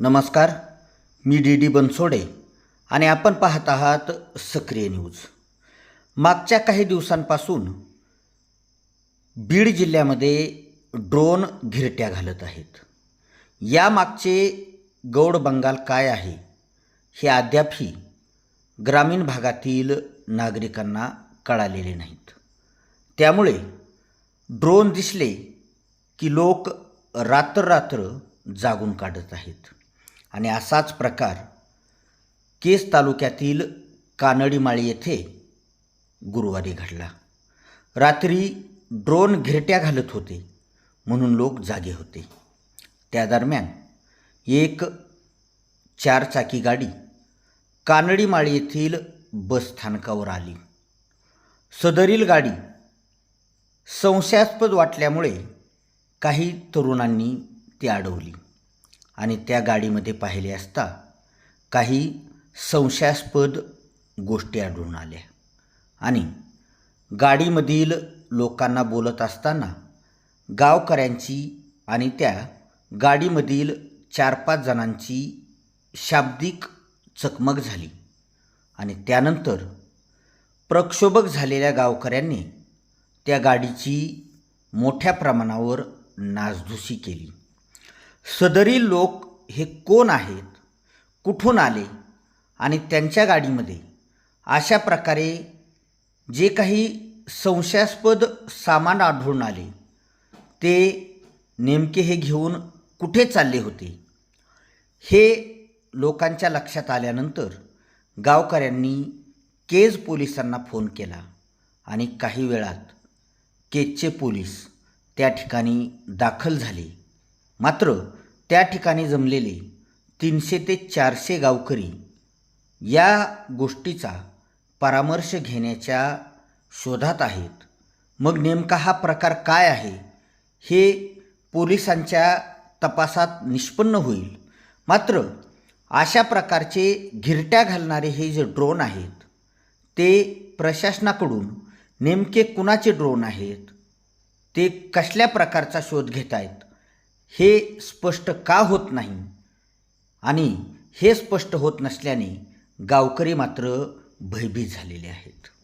नमस्कार मी D D Bansode आणि आपण पाहत आहात सक्रिय न्यूज. मागच्या काही दिवसांपासून बीड जिल्ह्यामध्ये ड्रोन घिरट्या घालत आहेत. यामागचे गौड बंगाल काय आहे हे अद्यापही ग्रामीण भागातील नागरिकांना कळालेले नाहीत. त्यामुळे ड्रोन दिसले की लोक रात्र रात्र जागून काढत आहेत. आणि असाच प्रकार केस तालुक्यातील कानडीमाळी येथे गुरुवारी घडला. रात्री ड्रोन घिरट्या घालत होते म्हणून लोक जागे होते. त्या दरम्यान एक चारचाकी गाडी कानडीमाळी येथील बसस्थानकावर आली. सदरील गाडी संशयास्पद वाटल्यामुळे काही तरुणांनी ती अडवली. आणि त्या गाडीमध्ये पाहिले असता काही संशयास्पद गोष्टी आढळून आल्या. आणि गाडीमधील लोकांना बोलत असताना गावकऱ्यांची आणि त्या गाडीमधील चार पाच जणांची शाब्दिक चकमक झाली आणि त्यानंतर प्रक्षोभक झालेल्या गावकऱ्यांनी त्या गाडीची मोठ्या प्रमाणावर नासधुसी केली. सदरी लोक हे कोण आहेत? कुठून आले? आणि त्यांच्या गाडीमध्ये अशा प्रकारे जे काही संशयास्पद सामान आढळून आले ते नेमके हे घेऊन कुठे चालले होते? हे लोकांच्या लक्षात आल्यानंतर गावकऱ्यांनी केज पोलिसांना फोन केला आणि काही वेळात केजचे पोलीस त्या ठिकाणी दाखल झाले. मात्र त्या ठिकाणी जमलेले तीनशे ते चारशे गावकरी या गोष्टीचा परामर्श घेण्याच्या शोधात आहेत. मग नेमका हा प्रकार काय आहे? हे पोलिसांच्या तपासात निष्पन्न होईल. मात्र अशा प्रकारचे घिरट्या घालणारे हे जे ड्रोन आहेत ते प्रशासनाकडून नेमके कुणाचे ड्रोन आहेत? ते कसल्या प्रकारचा शोध घेत आहेत हे स्पष्ट का होत नाही? आणि हे स्पष्ट होत नसल्याने गावकरी मात्र भयभीत झालेले आहेत.